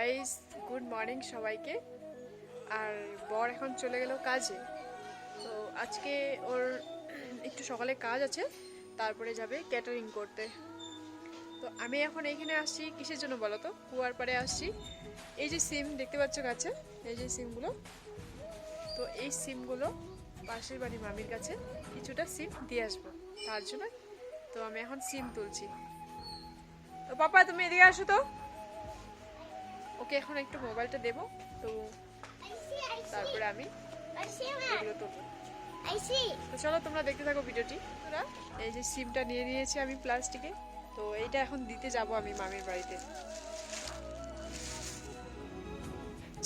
Guys good morning সবাইকে। আর বর এখন চলে গেল কাজে। তো আজকে ওর একটু সকালে কাজ আছে, তারপরে যাবে ক্যাটারিং করতে। তো আমি এখন এইখানে আসছি, কিসের জন্য বলো তো? কুয়ার পাড়ে আসছি। এই যে সিম দেখতে পাচ্ছ কাছে এই যে সিমগুলো। তো এই সিমগুলো পাশের বাড়ি মামির কাছে কিছুটা সিম দিয়ে আসব, তার জন্য। তো আমি এখন সিম তুলছি। তো পাপা, তুমি এদিকে আসো তো। ওকে এখন একটু মোবাইলটা দেবো, তো তারপরে আমি চলো তোমরা দেখতে থাকো ভিডিওটি। তোরা এই যে সিমটা নিয়ে নিয়েছি আমি প্লাস্টিকে, তো এইটা এখন দিতে যাব আমি মামির বাড়িতে।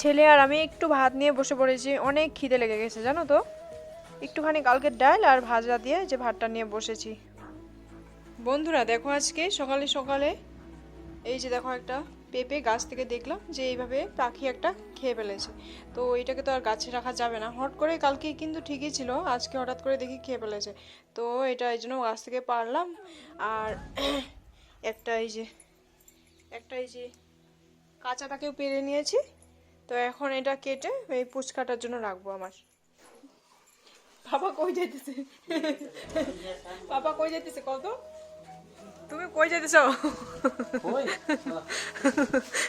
ছেলে আর আমি একটু ভাত নিয়ে বসে পড়েছি, অনেক খিদে লেগে গেছে, জানো তো? একটুখানি কালকে ডাল আর ভাজা দিয়ে যে ভাতটা নিয়ে বসেছি। বন্ধুরা, দেখো আজকে সকালে সকালে, এই যে দেখো একটা পেঁপে গাছ থেকে দেখলাম যে এইভাবে পাখি একটা খেয়ে ফেলেছে। তো এটাকে তো আর গাছে রাখা যাবে না। হট করে কালকে কিন্তু ঠিকই ছিল, আজকে হঠাৎ করে দেখি খেয়ে ফেলেছে। তো এটা এই জন্য গাছ থেকে পারলাম। আর একটা এই যে, একটা এই যে কাঁচাটাকেও পেরে নিয়েছি। তো এখন এটা কেটে এই পুচকাটার জন্য রাখব আমার। বাবা কই যাইতেছে? বাবা কই যাইতেছে কত? তুমি কই যাইতেছ? কই?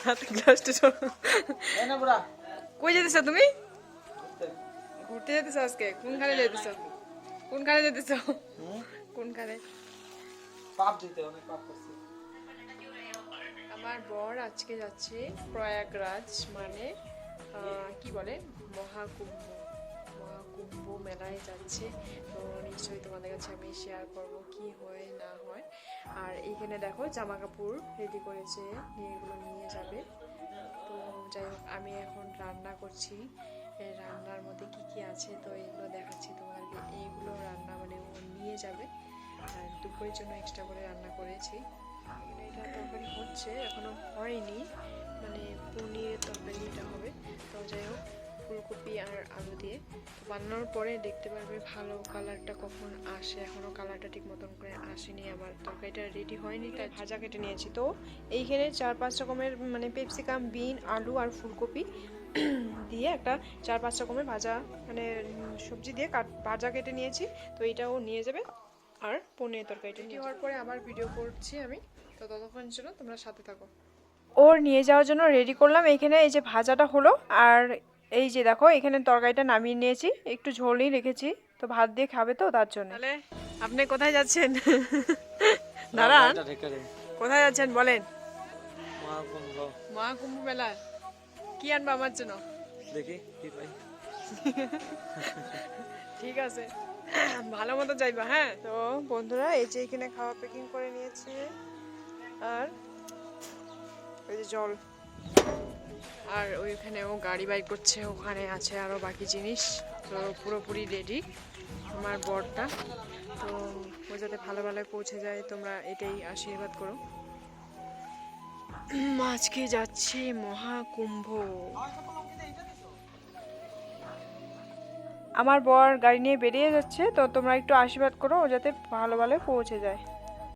হাতে বুড়া। কই যেতেছ তুমি? ঘুরতে। যেতেছ আজকে? কোনখানে যেতেছ কোনখানে যেতেছ হুম? কোনখানে পাপ দিতে অনেক পাপ করছি। আমার বর আজকে যাচ্ছে প্রয়াগরাজ মানে কি বলে? মহাকুম্ভ। মহাকুম্ভ মেলায় যাচ্ছে। তো নিশ্চয়ই তোমাদের কাছে আমি শেয়ার করব কি হয়, না হয়। আর এইখানে দেখো জামা কাপড় রেডি করেছে এগুলো নিয়ে যাবে। তো যাই হোক, আমি এখন রান্না করছি। রান্নার মধ্যে কি কি আছে তো এগুলো দেখাচ্ছি তোমাদেরকে। এইগুলো রান্না মানে ও নিয়ে যাবে। আর দুপুরের জন্য এক্সট্রা করে রান্না করেছি। এটা তরকারি হচ্ছে, এখনও হয়নি। মানে পনিরের তরকারিটা হবে। তো যাই হোক ফুলকপি আর আলু দিয়ে। তো বানানোর পরে দেখতে পারবে ভালো কালারটা কখন আসে। এখনও কালারটা ঠিক মতন করে আসেনি আমার তরকারিটা রেডি হয়নি তাই ভাজা কেটে নিয়েছি। তো এইখানে চার পাঁচ রকমের মানে পেপসিকাম বিন আলু আর ফুলকপি দিয়ে একটা চার পাঁচ রকমের ভাজা মানে সবজি দিয়ে কাট ভাজা কেটে নিয়েছি। তো এইটাও নিয়ে যাবে আর পনির তরকারিটা নিয়ে হওয়ার পরে আবার ভিডিও করছি আমি। তো ততক্ষণ জন্য তোমরা সাথে থাকো। ওর নিয়ে যাওয়ার জন্য রেডি করলাম। এইখানে এই যে ভাজাটা হলো আর এই যে দেখো এখানে তরকারিটা নামিয়ে নিয়েছি। একটু ঝোলই রেখেছি। তো ভাত দিয়ে খাবে তো তার জন্য। তাহলে আপনি কোথায় যাচ্ছেন? দাঁড়ান। কোথায় যাচ্ছেন বলেন? মহাকুম্ভ। মেলা কি আনব আমার জন্য? দেখি কি পাই। ঠিক আছে। ভালো মতো যাইবা হ্যাঁ? তো বন্ধুরা এই যে এখানে খাওয়া প্যাকিং করে নিয়েছে। আর ওই যে জল। আর ওইখানেও গাড়ি বাইক করছে, ওখানে আছে আরও বাকি জিনিস। তো পুরোপুরি রেডি আমার বরটা। তো ও যাতে ভালো ভালো পৌঁছে যায়, তোমরা এটাই আশীর্বাদ করো। আজকে যাচ্ছে মহাকুম্ভ। আমার বর গাড়ি নিয়ে বেরিয়ে যাচ্ছে, তো তোমরা একটু আশীর্বাদ করো, ও যাতে ভালো ভালো পৌঁছে যায়।